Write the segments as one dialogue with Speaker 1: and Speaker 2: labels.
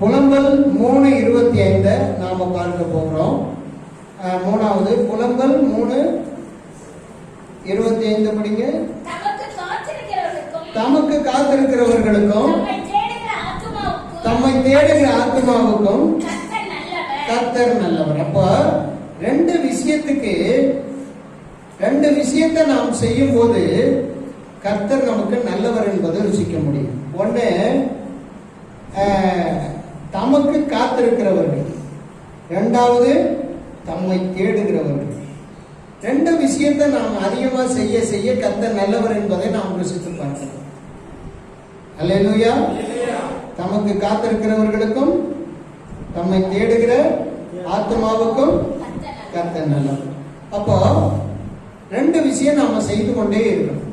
Speaker 1: புலம்பல் மூணு இருபத்தி ஐந்த நாம பார்க்க போகிறோம். மூணாவது புலம்பல் மூணு இருபத்தி ஐந்து படிங்க.
Speaker 2: தமக்கு காத்திருக்கிறவர்களுக்கும் தம்மை தேடுகிற
Speaker 1: ஆத்மாவுக்கும்
Speaker 2: கர்த்தர் நல்லவர்.
Speaker 1: அப்ப ரெண்டு விஷயத்துக்கு ரெண்டு விஷயத்தை நாம் செய்யும் போது கர்த்தர் நமக்கு நல்லவர் என்பதை ருசிக்க முடியும். ஆஹ், தமக்கு காத்திருக்கிறவர்கள். இரண்டாவது தம்மை தேடுகிறவர்கள். ரெண்டு விஷயத்தை நாம் அதிகமாக செய்ய செய்ய கத்த நல்லவர் என்பதை நாம் ருசித்து பார்க்கிறோம் அல்லேலூயா. தமக்கு காத்திருக்கிறவர்களுக்கும் தம்மை தேடுகிற ஆத்மாவுக்கும்
Speaker 2: கத்த நல்லவர்.
Speaker 1: நல்லவர். அப்போ ரெண்டு விஷயம் நாம செய்து கொண்டே இருக்கணும்.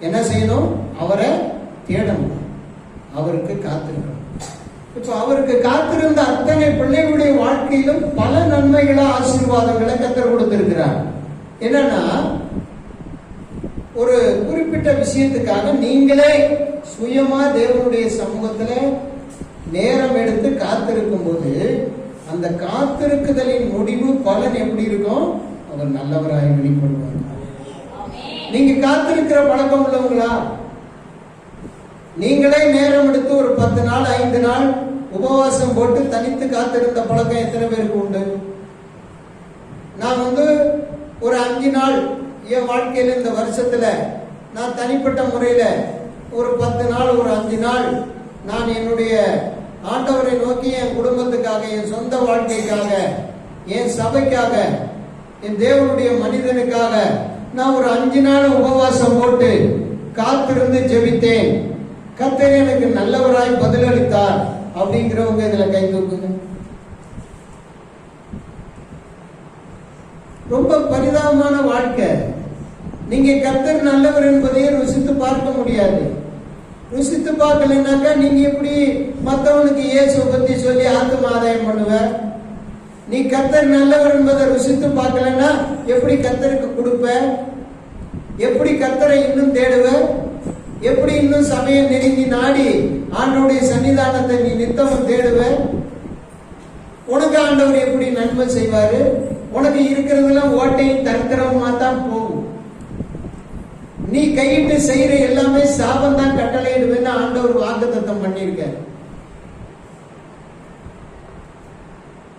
Speaker 1: என்ன செய்யணும்? அவரை தேடணும். அவருக்கு காத்திருக்கணும். அவருக்கு காத்திருந்த அத்தனை பிள்ளைகளுடைய வாழ்க்கையிலும் பல நன்மைகளை ஆசீர்வாதங்களை கத்தர் கொடுத்திருக்கிறார். என்னன்னா ஒரு குறிப்பிட்ட விஷயத்துக்காக நீங்களே சுயமா தேவனுடைய சமூகத்துல நேரம் எடுத்து காத்திருக்கும் போது அந்த காத்திருக்குதலின் முடிவு பலன் எப்படி இருக்கும்? அவர் நல்லவராய் வெளிப்படுவார். நீங்க காத்திருக்கிற பழக்கம் உள்ளவங்களா? நீங்களே நேரம் எடுத்து ஒரு பத்து நாள் ஐந்து நாள் உபவாசம் போட்டு தனித்து காத்திருந்த பழக்கம் எத்தனை பேருக்கு உண்டு? நான் வந்து ஒரு அஞ்சு நாள் என் வாழ்க்கையில் இந்த வருஷத்தில் நான் தனிப்பட்ட முறையில் ஒரு பத்து நாள் ஒரு அஞ்சு நாள் நான் என்னுடைய ஆண்டவரை நோக்கி என் குடும்பத்துக்காக என் சொந்த வாழ்க்கைக்காக என் சபைக்காக என் தேவனுடைய மனிதனுக்காக நான் ஒரு அஞ்சு நாள் உபவாசம் போட்டு காத்திருந்து ஜெபித்தேன். கத்தர் எனக்கு நல்லவராய் பதிலளித்தார். அப்படிங்கிறவங்க இதுல கை தூக்குங்க. ரொம்ப பரிதாபமான வாழ்க்கை. நீங்க கர்த்தர் நல்லவர் என்பதையே ருசித்து பார்க்க முடியாது. ருசித்து பார்க்கலனாக்கா நீங்க எப்படி மற்றவனுக்கு இயேசு பத்தி சொல்லி ஆத்ம ஆதாயம் பண்ணுவ நீ கர்த்தர் நல்லவர் என்பதை ருசித்து பார்க்கலன்னா எப்படி கர்த்தருக்கு கொடுப்ப எப்படி கர்த்தரை இன்னும் தேடுவ எப்படி இன்னும் சமயம் நெருங்கி நாடி ஆண்டவருடைய சன்னிதானத்தை நீ நித்தமும் தேடுவ? உனக்கு ஆண்டவர் எப்படி நன்மை செய்வாரு? உனக்கு இருக்கிறதெல்லாம் ஓட்டையும் தரித்திரமா தான் போகும். நீ கையிட்டு செய்யற எல்லாமே சாபம் தான் கட்டளையிடுவேன்னு ஆண்டவர் வாக்குத்தத்தம் பண்ணியிருக்க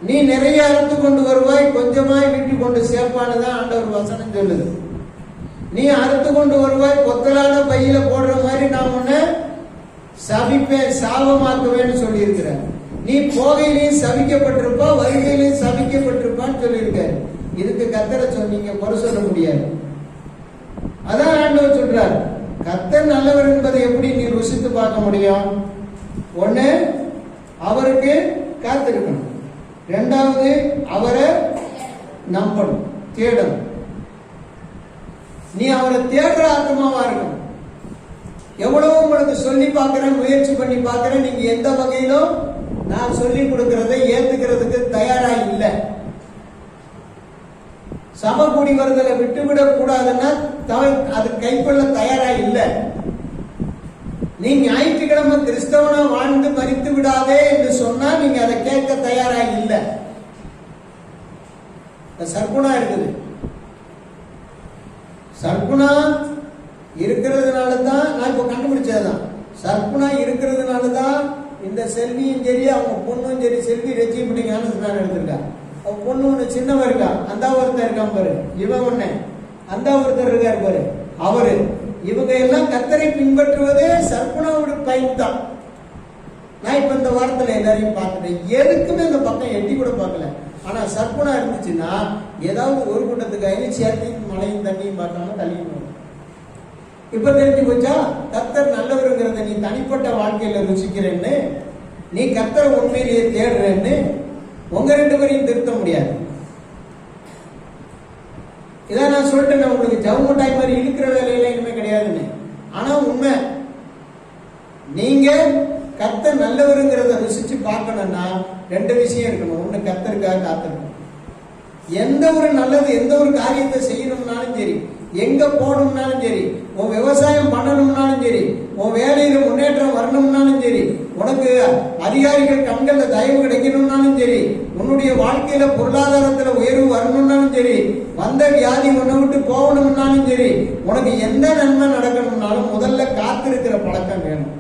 Speaker 1: நீ நிறைய அறுத்து கொண்டு வருவாய் கொஞ்சமாய் விட்டு கொண்டு சேர்ப்பான்னு தான் ஆண்டவர் வசனம் சொல்லுது. நீ அறுத்து கொண்டு வருவாய் கொத்தலான பையில போடுற மாதிரி நான் உன்னை சபிப்பேன் சாபமாக்குவேன்னு சொல்லி நீ போகையிலையும் சபிக்கப்பட்டிருப்பா வருகையிலையும் சபிக்கப்பட்டிருப்பான்னு சொல்லியிருக்காரு இதுக்கு கத்தரை சொன்னீங்க குறை சொல்ல முடியாது. அதான் ஆண்டவர் சொல்றார். கத்தர் நல்லவர் என்பதை எப்படி நீ ருசித்து பார்க்க முடியும்? ஒண்ணு அவருக்கு காத்திருக்கணும். ரெண்டாவது அவரை நம்பணும் தேடணும். நீ அவரை தேடுற ஆத்மாவா இருக்கணும். எவ்வளவு உங்களுக்கு சொல்லி பார்க்கிறேன் முயற்சி பண்ணி பார்க்கிறேன் நீங்க எந்த வகையிலும் நான் சொல்லி கொடுக்கறதை ஏத்துக்கிறதுக்கு தயாரா இல்லை. சம கூடி வருதலை விட்டுவிடக் கூடாதுன்னா த- அது கைக்கொள்ள தயாரா இல்லை. நீ ஞாயிற்றுக்கிழமை கிறிஸ்தவனா வாழ்ந்து மறித்து விடாதே என்று சொன்னா நீங்க அதை கேட்க தயாரா இல்லை. சர்க்குணா இருக்குது. சர்க்குணா இருக்கிறதுனால தான் நான் இப்போ கண்டுபிடிச்சதுதான். சர்க்குணா இருக்கிறதுனால தான் இந்த செல்வியும் சரி அவங்க பொண்ணும் சரி செல்வி ரெஜிமெண்ட் ஞானஸ்தானம் எடுத்திருக்கா. அவ பொண்ணு ஒன்று சின்னவன் இருக்கா? அந்த ஒருத்தர் இருக்கான் பாரு. இவன் ஒன்று அந்த ஒருத்தர் இருக்கார் பாரு. அவரு. இவங்க எல்லாம் கத்தரை பின்பற்றுவதே சர்க்குணாவோட பயன் தான் நான் இப்போ இந்த வாரத்தில் எல்லாரையும் பார்த்துட்டேன். எதுக்குமே இந்த பக்கம் எட்டி கூட பார்க்கல. ஆனா சர்க்குணா இருந்துச்சுன்னா ஏதாவது ஒரு கூட்டத்துக்கு ஐந்து சேர்த்தையும் மழையும் தண்ணியும் பார்க்காம தள்ளிடுவோம் இப்ப தெரிஞ்சு போச்சா கத்தர் நல்லவருங்கிறத நீ தனிப்பட்ட வாழ்க்கையில ருசிக்கிறேன்னு நீ கத்தரை உண்மையிலேயே தேடுறேன்னு உங்க ரெண்டு பேரையும் திருத்த முடியாது. இதான் நான் சொல்லிட்டேன் உங்களுக்கு ஜவு மிட்டாய் மாதிரி இழுக்கிற வேலையில இனிமே கிடையாதுன்னு. ஆனா உண்மை நீங்க கர்த்தர் நல்லவருங்கிறத ருசிச்சு பார்க்கணும்னா ரெண்டு விஷயம் இருக்கணும். ஒன்று கர்த்தருக்காக காத்திருக்கணும் எந்த ஒரு நல்லது எந்த ஒரு காரியத்தை செய்யணும்னாலும் சரி எங்க போகணும்னாலும் சரி உன் விவசாயம் பண்ணணும்னாலும் சரி உன் வேலையில முன்னேற்றம் வரணும்னாலும் சரி உனக்கு அதிகாரிகள் கண்கள்ல தயவு கிடைக்கணும்னாலும் சரி உன்னுடைய வாழ்க்கையில பொருளாதாரத்துல உயர்வு வரணும்னாலும் சரி வந்த வியாதி உன்னை விட்டு போகணும்னாலும் சரி உனக்கு எந்த நன்மை நடக்கணும்னாலும் முதல்ல காத்திருக்கிற பழக்கம் வேணும்.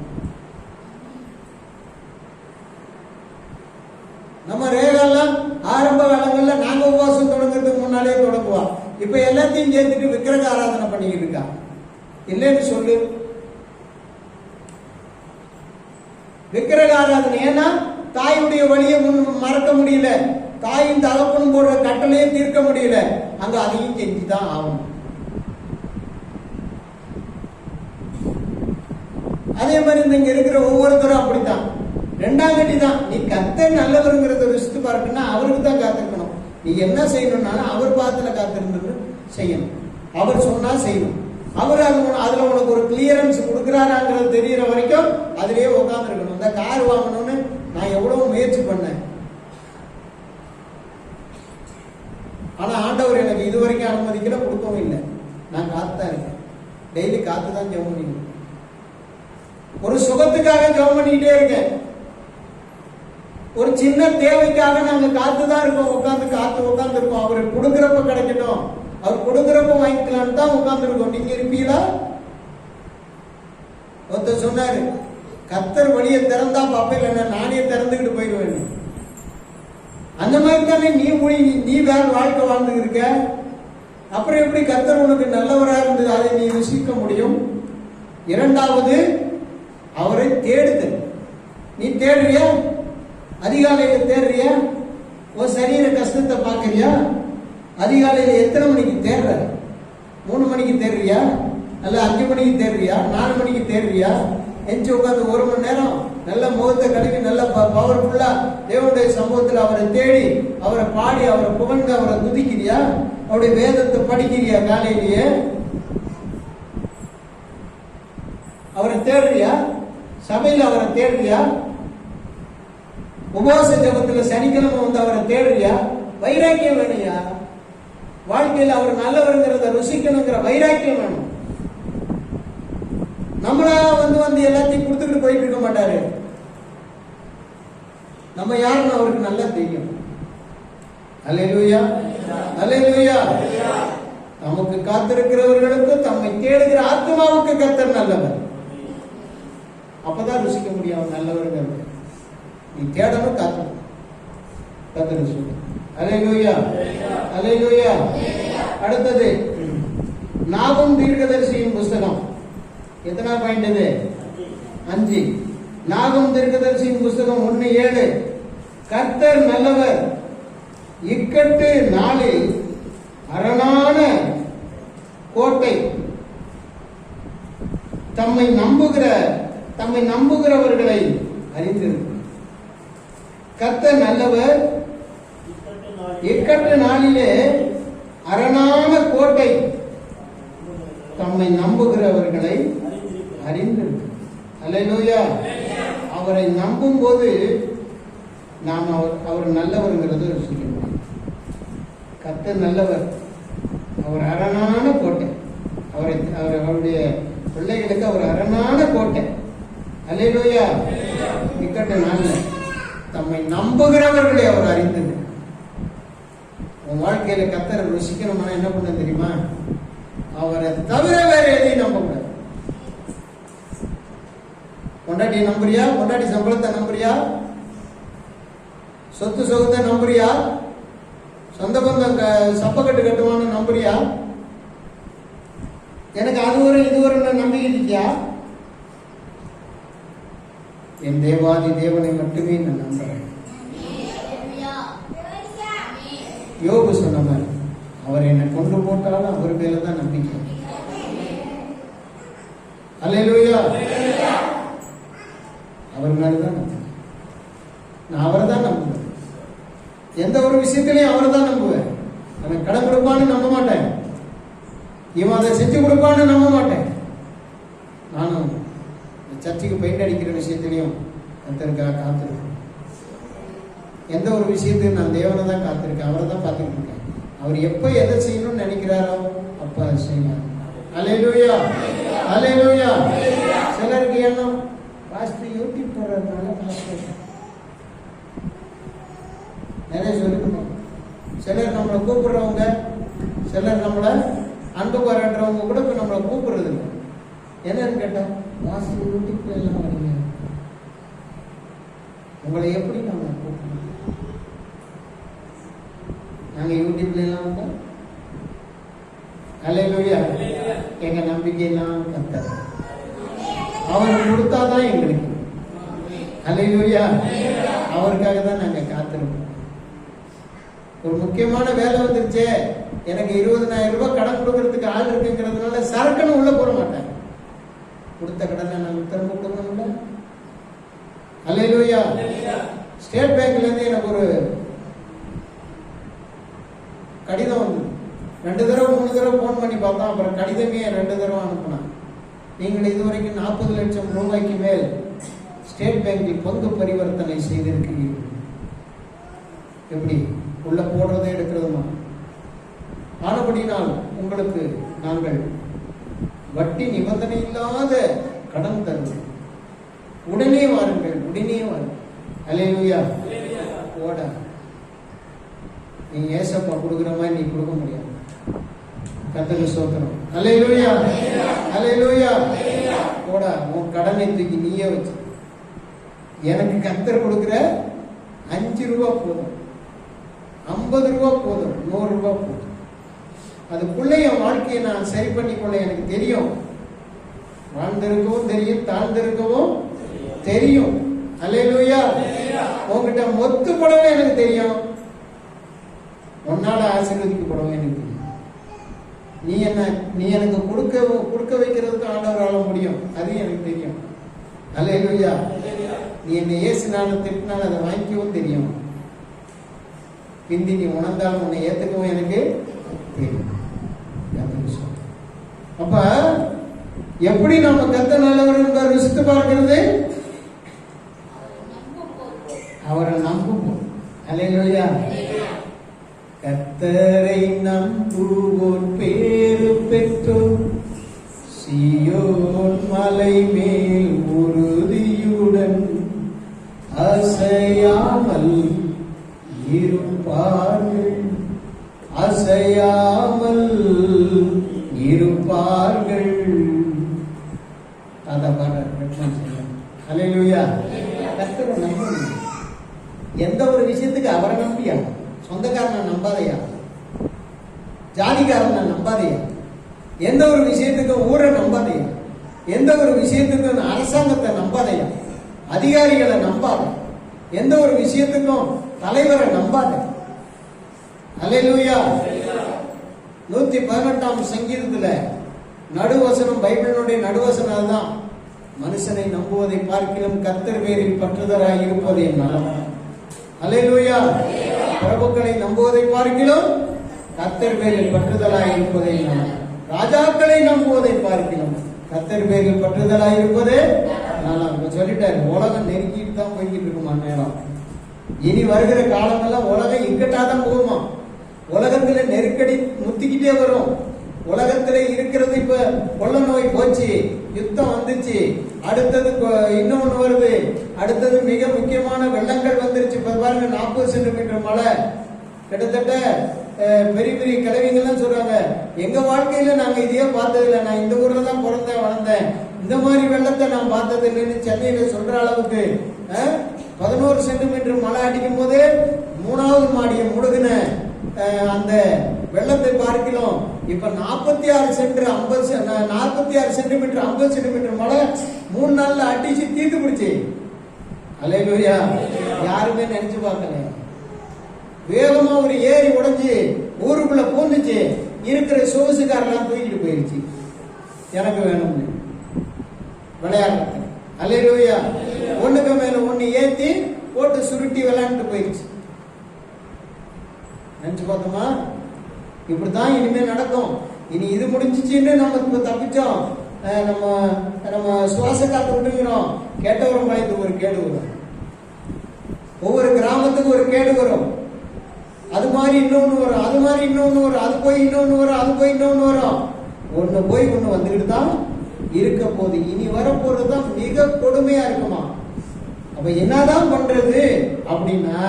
Speaker 1: நம்ம ஆரம்ப காலங்கள்ல நாங்க உபவாசம் தொடங்குறதுக்கு முன்னாலே தொடங்குவோம் இப்ப எல்லாத்தையும் சேர்த்துட்டு விக்கிரக ஆராதனை பண்ணிக்கிட்டு இருக்கா. இல்லைன்னு சொல்லு. விக்கிரக ஆராதனை. ஏன்னா தாயுடைய வழியை முன் மறக்க முடியல. தாயும் தகப்பனும் போடுற கட்டளையை தீர்க்க முடியல. அங்க அதையும் செஞ்சுதான் ஆகணும். அதே மாதிரி இந்த இங்க இருக்கிற ஒவ்வொருத்தரும் அப்படித்தான். ரெண்டாம் கட்டி தான். நீ கத்த நல்லவருங்கிறத ருசித்து பார்க்கணும்னா அவருக்கு தான் காத்திருக்கணும். நீ என்ன செய்யணும்னாலும் அவர் பாத்துல காத்திருந்து செய்யணும். அவர் சொன்னா செய்யணும். அவர் அது அதுல உனக்கு ஒரு கிளியரன்ஸ் கொடுக்குறாராங்கிறது தெரியற வரைக்கும் அதுலயே உட்கார்ந்து இருக்கணும் இந்த கார் வாங்கணும்னு நான் எவ்வளவு முயற்சி பண்ணேன். ஆனா ஆண்டவர் எனக்கு இது வரைக்கும் அனுமதிக்கல கொடுக்கவும் இல்லை. நான் காத்துதான் இருக்கேன். டெய்லி காத்து தான் ஜெபம் பண்ணிக்கணும் ஒரு சுகத்துக்காக ஜெபம் பண்ணிக்கிட்டே இருக்கேன். ஒரு சின்ன தேவைக்காக நாங்க காத்து தான் இருக்கோம் உட்காந்து காத்து உட்காந்து இருக்கோம் அவர் கொடுக்கறப்ப கிடைக்கட்டும். அவர் கொடுக்குறப்ப வாங்கிக்கலாம்னு தான் உட்கார்ந்து இருக்கோம் நீங்க இருப்பீங்களா? ஒருத்தர் சொன்னாரு கத்தர் வழியை திறந்தா பாப்பேன் இல்லைன்னா நானே திறந்துக்கிட்டு போயிடுவேன். அந்த மாதிரி தானே நீ மொழி நீ வேற வாழ்க்கை வாழ்ந்து இருக்க. அப்புறம் எப்படி கத்தர் உனக்கு நல்லவராக இருந்தது அதை நீ ருசிக்க முடியும்? இரண்டாவது அவரை தேடுதல். நீ தேடுறியா அதிகாலையில தேடுறியா? உன் சரீர கஷ்டத்தை பார்க்கறியா? அதிகாலையில எத்தனை மணிக்கு தேடுற? மூணு மணிக்கு தேடுறியா? அல்ல அஞ்சு மணிக்கு தேடுறியா? நாலு மணிக்கு தேடுறியா? எஞ்சி உட்காந்து ஒரு மணி நேரம் நல்ல முகத்தை கழுவி நல்ல பவர்ஃபுல்லா தேவனுடைய சமூகத்தில் அவரை தேடி அவரை பாடி அவரை புகழ்ந்து அவரை துதிக்கிறியா? அவருடைய வேதத்தை படிக்கிறியா காலையிலேயே? அவரை தேடுறியா? சபையில் அவரை தேடுறியா? உபவாச ஜபத்துல சனிக்கிழமை வந்து அவரை தேடுறியா? வைராக்கியம் வேணும்யா? வாழ்க்கையில் அவர் நல்லவருங்கிறத ருசிக்கணுங்கிற வைராக்கியம் வேணும். நம்மளா வந்து வந்து எல்லாத்தையும் கொடுத்துக்கிட்டு போயிட்டு இருக்க மாட்டாரு. நம்ம யாருன்னு அவருக்கு நல்லா தெரியும். அல்லேலூயா? அல்லேலூயா? நமக்கு காத்திருக்கிறவர்களுக்கு தம்மை தேடுகிற ஆத்மாவுக்கு கத்தர் நல்லவர். அப்பதான் ருசிக்க முடியும் நல்லவர்கள் நீ தேடணும் காக்கணும். கத்தர் ருசி அலையூயா அலையூயா அடுத்தது நாகம் தீர்க்கதரிசியின் புஸ்தகம். எத்தனா பாயிண்ட் இது? அஞ்சு. நாகம் தீர்க்கதரிசியின் புஸ்தகம் ஒன்னு ஏழு. கர்த்தர் நல்லவர். இக்கட்டு நாளில் அரணான கோட்டை. தம்மை நம்புகிற தம்மை நம்புகிறவர்களை அறிந்திருக்கும் கர்த்த நல்லவர். இக்கட்டு நாளிலே அரணான கோட்டை தம்மை நம்புகிறவர்களை அறிந்து அல்லேலூயா. அவரை நம்பும் போது நாம் அவர் அவர் நல்லவருங்கிறத ருசிக்க முடியும் நல்லவர். அவர் அரணான கோட்டை. அவரை அவர் அவருடைய பிள்ளைகளுக்கு அவர் அரணான கோட்டை. அல்லேலூயா. இக்கட்ட நாளில். தம்மை நம்புகிறவர்களை அவர் அறிந்தது. உன் வாழ்க்கையில கத்தரை ருசிக்கணும்னா என்ன பண்ண தெரியுமா? அவரை தவிர வேற எதையும் நம்ப கூடாது பொண்டாட்டி நம்புறியா? பொண்டாட்டி சம்பளத்தை நம்புறியா? சொத்து சொகத்தை நம்புறியா? சொந்த பந்தம் க- சப்பக்கட்டு கட்டுவான்னு நம்புறியா? எனக்கு அது ஒரு இது ஒரு நம்பிக்கை இருக்கியா? என் தேவாதி தேவனை மட்டுமே நான் நம்புறேன் யோபு சொன்ன மாதிரி அவர் என்னை கொண்டு போட்டாலும் அவர் மேல தான் நம்பிக்கை. அல்லேலூயா அவர் மேல தான் நம்பிக்கை. நான் அவரை தான் நம்புவேன். எந்த ஒரு விஷயத்திலையும் அவரை தான் நம்புவேன். எனக்கு கடன் கொடுப்பான்னு நம்ப மாட்டேன். இவன் அதை செஞ்சு கொடுப்பான்னு நம்ப மாட்டேன். சர்ச்சுக்கு பெயிண்ட் அடிக்கிற விஷயத்திலையும் கத்தருக்காக காத்திருக்கேன் எந்த ஒரு விஷயத்தையும் நான் தேவனை தான் காத்திருக்கேன். அவரை தான் பார்த்துட்டு இருக்கேன். அவர் எப்போ எதை செய்யணும்னு நினைக்கிறாரோ அப்போ அதை செய்யலாம் அலையிலூயா அலையிலூயா சிலருக்கு எண்ணம் பாஸ்டர் யூடியூப் போடுறதுனால பாஸ்டர். நிறைய சொல்லிக்கணும் சிலர் நம்மளை கூப்பிடுறவங்க சிலர் நம்மளை அன்பு பாராட்டுறவங்க கூட இப்போ நம்மளை கூப்பிடுறது இல்லை என்னன்னு கேட்டால் பாஸ்டர் யூடியூப்ல எல்லாம் வரீங்க உங்களை எப்படி நம்ம கூப்பிடணும்? நாங்க யூடியூப்ல எல்லாம் வந்தா? அல்லேலூயா. எங்க நம்பிக்கையெல்லாம் கத்தர். அவர் கொடுத்தாதான் எங்களுக்கு. அல்லேலூயா. அவருக்காக தான் நாங்க காத்திருக்கோம். ஒரு முக்கியமான வேலை வந்துருச்சே. எனக்கு இருபதனாயிரம் ரூபாய் கடன் கொடுக்கறதுக்கு ஆள் இருக்குங்கிறதுனால சரக்குன்னு உள்ள போட மாட்டேன். கொடுத்த கடனை நான் திரும்ப கொடுக்கணும்ல? அல்லேலூயா. ஸ்டேட் பேங்க்ல இருந்து எனக்கு ஒரு கடிதம் வந்து ரெண்டு தடவை மூணு தடவை ஃபோன் பண்ணி பார்த்தோம் அப்புறம் கடிதமே ரெண்டு தடவை அனுப்புனான். நீங்கள் இதுவரைக்கும் நாற்பது லட்சம் ரூபாய்க்கு மேல் ஸ்டேட் பேங்கில் பங்கு பரிவர்த்தனை செய்திருக்கிறீர்கள். எப்படி? உள்ள போடுறதை எடுக்கிறதுமா? ஆனபடினால் உங்களுக்கு நாங்கள் வட்டி நிபந்தனை இல்லாத கடன் தருவது. உடனே வாருங்கள் உடனே வாருங்கள். அலையிலுயா ஓட நீ ஏசப்பா கொடுக்குற மாதிரி நீ கொடுக்க முடியாது. கத்தக சோத்திரம் அலையிலுயா அலையிலுயா போடா உன் கடனை தூக்கி நீயே வச்சு. எனக்கு கத்தர் கொடுக்குற அஞ்சு ரூபா போதும். ஐம்பது ரூபா போதும். நூறு ரூபா போதும். அதுக்குள்ளே என் வாழ்க்கையை நான் சரி பண்ணிக்கொள்ள எனக்கு தெரியும். வாழ்ந்திருக்கவும் தெரியும் தாழ்ந்திருக்கவும் தெரியும். அலையிலுயா உங்ககிட்ட மொத்து படவே எனக்கு தெரியும். உன்னால ஆசீர்வதிக்கப்படவும் எனக்கு தெரியும். நீ என்ன நீ எனக்கு கொடுக்க கொடுக்க வைக்கிறதுக்கு ஆண்டவரால முடியும். அது எனக்கு தெரியும். அலையிலுயா நீ என்னை ஏசினாலும் திட்டினாலும் அதை வாங்கிக்கவும் தெரியும். பிந்தி நீ உணர்ந்தாலும் உன்னை ஏத்துக்கவும் எனக்கு தெரியும். அப்ப எப்படி நம்ம கத்த நல்லவர் என்பதை ருசித்து பார்க்கிறது?
Speaker 2: நம்பும்
Speaker 1: அவரை நம்புவோம். அலையா கத்தரை நம்புவோர் பேரு பெற்றோர். சியோன் மலை மேல் உறுதியுடன் அசையாமல் இருப்பார்கள். அசையாமல் இருப்பார்கள் அந்த பாட்டு அலையிலுயா கத்தரை நம்பணும் எந்த ஒரு விஷயத்துக்கு அவரை நம்பியா? சொந்தக்காரனை நம்பாதையா? ஜாதிக்காரனை நம்பாதையா? எந்த ஒரு விஷயத்துக்கும் ஊரை நம்பாதையா? எந்த ஒரு விஷயத்துக்கும் அரசாங்கத்தை நம்பாதையா? அதிகாரிகளை நம்பாத? எந்த ஒரு விஷயத்துக்கும் தலைவரை நம்பாத? அல்லேலூயா நூத்தி பதினெட்டாம் சங்கீதத்துல நடுவசனம் பைபிளினுடைய நடுவசனம் தான் மனுஷனை நம்புவதை பார்க்கிலும் கர்த்தர் பேரில் பற்றுதராய் இருப்பது நலம். அல்லேலூயா பிரபுக்களை நம்புவதை பார்க்கிலும் கர்த்தர் பேரில் பற்றுதலாய் இருப்பதே நலம். ராஜாக்களை நம்புவதை பார்க்கிலும் கர்த்தர் பேரில் பற்றுதலாய் இருப்பதே நலம். இப்ப சொல்லிட்டாரு உலகம் நெருக்கிட்டு தான் போய்கிட்டு இருக்குமா நேரம்? இனி வருகிற காலமெல்லாம் உலகம் இக்கட்டாதான் போகுமா? உலகத்துல நெருக்கடி முத்திக்கிட்டே வரும். உலகத்திலே இருக்கிறது இப்ப கொள்ள நோய் போச்சு யுத்தம் வந்துச்சு. அடுத்தது கொ- இன்னொன்னு வருது. அடுத்தது மிக முக்கியமான வெள்ளங்கள் வந்துருச்சு. பாருங்க நாற்பது சென்டிமீட்டர் மழை. கிட்டத்தட்ட பெரிய பெரிய கிழவிங்கெல்லாம் சொல்றாங்க எங்க வாழ்க்கையில நாங்க இதையே பார்த்தது இல்லை நான் இந்த ஊர்ல தான் பிறந்தேன் வளர்ந்தேன். இந்த மாதிரி வெள்ளத்தை நான் பார்த்தது இல்லைன்னு சென்னையில சொல்ற அளவுக்கு பதினோரு சென்டிமீட்டர் மழை அடிக்கும் போது மூணாவது மாடியை முடுகினேன் அந்த வெள்ளத்தை பார்க்கிறோம். இப்ப நாற்பத்தி ஆறு சென்டர் ஐம்பது நாற்பத்தி ஆறு சென்டிமீட்டர் ஐம்பது சென்டிமீட்டர் மழை மூணு நாள்ல அடிச்சு தீர்த்து பிடிச்சி. அலையிலூயா. யாருமே நினைச்சு பார்க்கல. வேகமா ஒரு ஏரி உடைஞ்சு ஊருக்குள்ள பூந்துச்சு. இருக்கிற சொகுசுக்காரெல்லாம் தூக்கிட்டு போயிருச்சு. எனக்கு வேணும்னு. விளையாடுறது அலையிலூயா. ஒண்ணுக்கு மேல ஒண்ணு ஏத்தி போட்டு சுருட்டி விளையாண்டு போயிருச்சு. நினைச்சு பார்த்தோமா? இப்படித்தான் இனிமேல் நடக்கும். இனி இது முடிஞ்சிச்சுன்னு நம்ம இப்ப தப்பிச்சோம். நம்ம நம்ம சுவாச காத்து விட்டுங்கிறோம். கேட்டவரும் பயத்துக்கு ஒரு கேடு வரும். ஒவ்வொரு கிராமத்துக்கும் ஒரு கேடு வரும். அது மாதிரி இன்னொன்று வரும். அது மாதிரி இன்னொன்று வரும். அது போய் இன்னொன்று வரும். அது போய் இன்னொன்று வரும். ஒன்று போய் ஒன்று வந்துக்கிட்டு தான் இருக்க போகுது. இனி வரப்போறதுதான் மிக கொடுமையா இருக்குமா? அப்ப என்னதான் பண்றது அப்படின்னா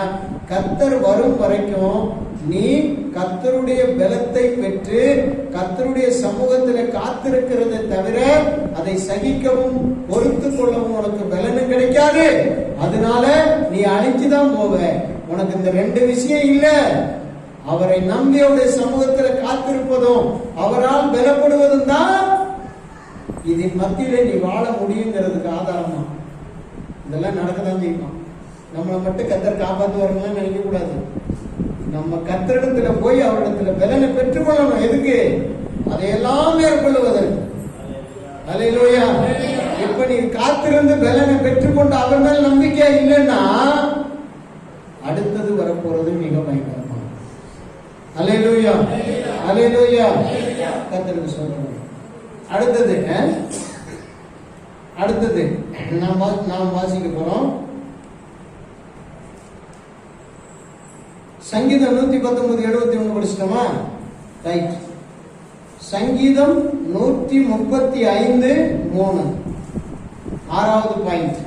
Speaker 1: கத்தர் வரும் வரைக்கும் நீ கத்தருடைய பலத்தை பெற்று கத்தருடைய சமூகத்தில் காத்திருக்கிறதை தவிர அதை சகிக்கவும் பொறுத்து கொள்ளவும் உனக்கு பலனும் கிடைக்காது. அதனால நீ அழிஞ்சுதான் போவ. உனக்கு இந்த ரெண்டு விஷயம் இல்ல. அவரை நம்பி அவருடைய சமூகத்துல காத்திருப்பதும் அவரால் பலப்படுவதும் தான். இதன் மத்தியில நீ வாழ முடியுங்கிறதுக்கு ஆதாரமா? இதெல்லாம் நடக்கதான் செய்யணும் நம்மளை மட்டும் கத்தர் காப்பாற்றுவாருன்னு நினைக்க கூடாது. நம்ம கத்திரிடத்துல போய் அவரிடத்துல பலனை பெற்றுக்கொள்ளணும். எதுக்கு? அதையெல்லாம் மேற்கொள்ளுவதற்கு. அலையிலோயா. இப்ப நீ காத்திருந்து பலனை பெற்றுக்கொண்டு அவர் மேல் நம்பிக்கை இல்லைன்னா அடுத்தது வரப்போறது மிக பயங்கரமா அலையிலோயா. அலையிலோயா. கத்தருக்கு சொல்றோம் அடுத்தது அடுத்தது நாம் நாம் வாசிக்க போறோம். சங்கீதம் நூத்தி பத்தொன்பது எழுபத்தி ஒண்ணு படிச்சிட்டோமா? ரைட் சங்கீதம் நூத்தி முப்பத்தி ஐந்து மூணு. ஆறாவது பாயிண்ட்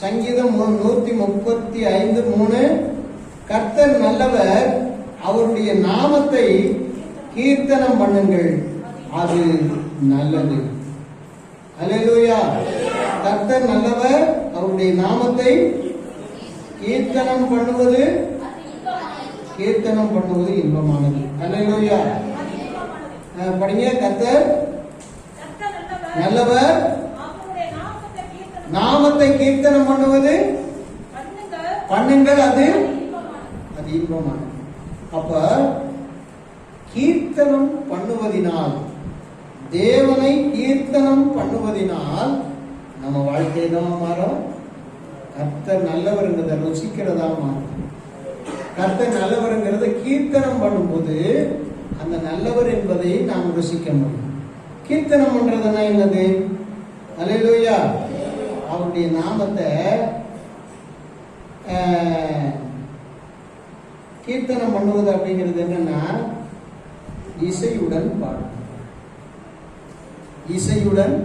Speaker 1: சங்கீதம் நூத்தி முப்பத்தி ஐந்து மூணு. கர்த்தர் நல்லவர் அவருடைய நாமத்தை கீர்த்தனம் பண்ணுங்கள். அது நல்லது. அலையலூயா கர்த்தர் நல்லவர் அவருடைய நாமத்தை கீர்த்தனம் பண்ணுவது கீர்த்தனம் பண்ணுவது இன்பமானது. அல்லேலூயா. படிங்க கர்த்தர்.
Speaker 3: நல்லவர்.
Speaker 1: நல்லவர்
Speaker 3: நாமத்தை கீர்த்தனம்
Speaker 1: பண்ணுவது
Speaker 3: பண்ணுங்கள்.
Speaker 1: அது அது இன்பமானது. அப்ப கீர்த்தனம் பண்ணுவதினால் தேவனை கீர்த்தனம் பண்ணுவதினால் நம்ம வாழ்க்கை தான் மாறும். கர்த்தர் நல்லவருங்கிறத ருசிக்கிறதா மாறும். கர்த்தர் நல்லவருங்கிறத கீர்த்தனம் பண்ணும்போது அந்த நல்லவர் என்பதை நாம் ருசிக்க முடியும். கீர்த்தனம் பண்றதுன்னா என்னது? அலையிலோயா அவருடைய நாமத்தை கீர்த்தனம் பண்ணுவது அப்படிங்கிறது என்னன்னா இசையுடன் பாடுவது. இசையுடன்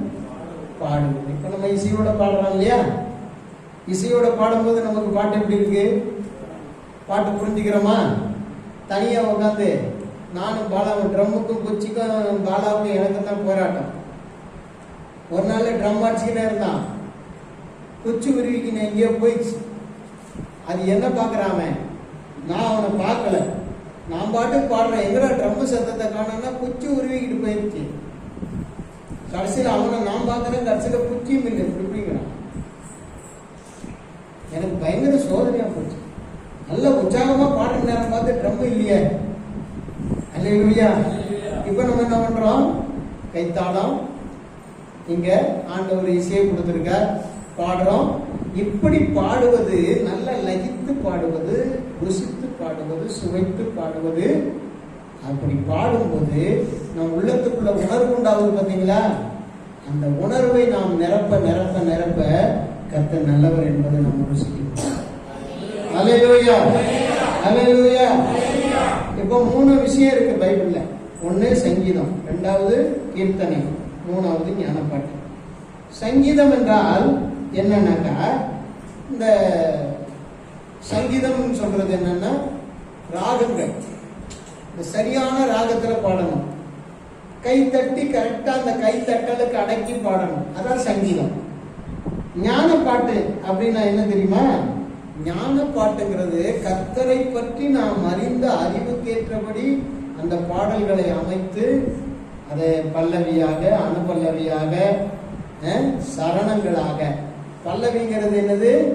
Speaker 1: பாடுவது. இப்ப நம்ம இசையோட பாடுறோம் இல்லையா? இசையோட பாடும்போது நமக்கு பாட்டு எப்படி இருக்கு? பாட்டு புரிஞ்சுக்கிறோமா? தனியா உட்காந்து நானும் பாலாவும் ட்ரம்முக்கும் குச்சிக்கும் பாலாவுக்கும் எனக்கு தான் போராட்டம். ஒரு நாள் ட்ரம் அடிச்சுக்கிட்டே இருந்தான். குச்சி உருவிக்கின எங்கேயோ போயிடுச்சு. அது என்ன பார்க்கறாம நான் அவனை பார்க்கல. நான் பாட்டுக்கு பாடுறேன். எங்கடா ட்ரம்மு சத்தத்தை காணோம்னா குச்சி உருவிக்கிட்டு போயிடுச்சு கடைசியில் அவனை நான் பார்க்கறேன் கடைசியில் குச்சியும் இல்லை. இப்படிங்கிறான். எனக்கு பயங்கர சோதனையாக போச்சு. நல்ல உற்சாகமா பாடுற நேரம் பார்த்து ட்ரம் இல்லையே? அல்லையா இப்ப நம்ம என்ன பண்றோம்? கைத்தாளம். இங்க ஆண்டவர் இசையை கொடுத்துருக்க பாடுறோம். இப்படி பாடுவது நல்ல லகித்து பாடுவது ருசித்து பாடுவது சுவைத்து பாடுவது அப்படி பாடும்போது நம் உள்ளத்துக்குள்ள உணர்வு உண்டாகுது பார்த்தீங்களா அந்த உணர்வை நாம் நிரப்ப நிரப்ப நிரப்ப கத்த நல்லவர் என்பதை நாம் ருசிக்கிறோம் அலையிலூயா அலையிலூயா இப்போ மூணு விஷயம் இருக்கு பைபிள்ல. ஒன்று சங்கீதம் ரெண்டாவது கீர்த்தனை மூணாவது ஞானப்பாட்டு. சங்கீதம் என்றால் என்னன்னாக்கா இந்த சங்கீதம் சொல்றது என்னன்னா ராகங்கள். இந்த சரியான ராகத்துல பாடணும். கை தட்டி கரெக்டா அந்த கை தட்டலுக்கு அடக்கி பாடணும். அதான் சங்கீதம். ஞான பாட்டு அப்படின்னா என்ன தெரியுமா? ஞான பாட்டுங்கிறது கர்த்தரை பற்றி நாம் அறிந்த அறிவுக்கேற்றபடி அந்த பாடல்களை அமைத்து அதை பல்லவியாக அனுபல்லவியாக சரணங்களாக. பல்லவிங்கிறது என்னது?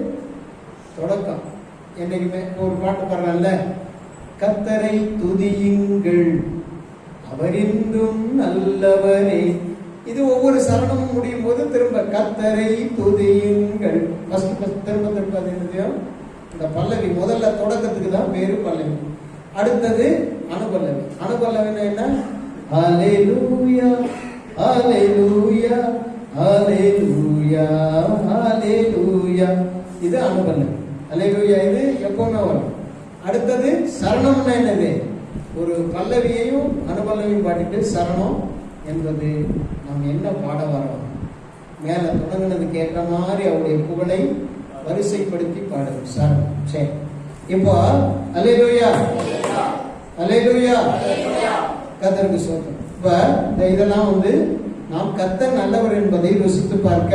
Speaker 1: தொடக்கம். என்னைக்குமே ஒரு பாட்டு பாடுறான்ல? கத்தரை துதியுங்கள். அவரின்றும் நல்லவரே. இது ஒவ்வொரு சரணமும் முடியும் போது திரும்ப கத்தரை துதியுங்கள். First, first, திரும்ப திரும்ப அது இந்த பல்லவி. முதல்ல தொடக்கத்துக்கு தான் பேரு பல்லவி. அடுத்தது அனுபல்லவி. அனுபல்லவின்னா என்ன? ஹalleluya லூயா ஹalleluya லூயா இது அனுபல்லவி. ஹalleluya இது எப்பவுமே வரும் அடுத்தது சரணம்னா என்னது? ஒரு பல்லவியையும் அனுபல்லவியும் பாட்டிட்டு சரணம் என்பது நாம் என்ன பாட வரோம்? வணங்குனதுக்கு ஏற்ற மாதிரி அவருடைய புகழை வரிசைப்படுத்தி பாடுவோம். சார் சரி. இப்போ அலையிலுயா அலையிலுயா கத்தருக்கு சொல்றோம் இப்போ இந்த இதெல்லாம் வந்து நாம் கத்தர் நல்லவர் என்பதை ருசித்து பார்க்க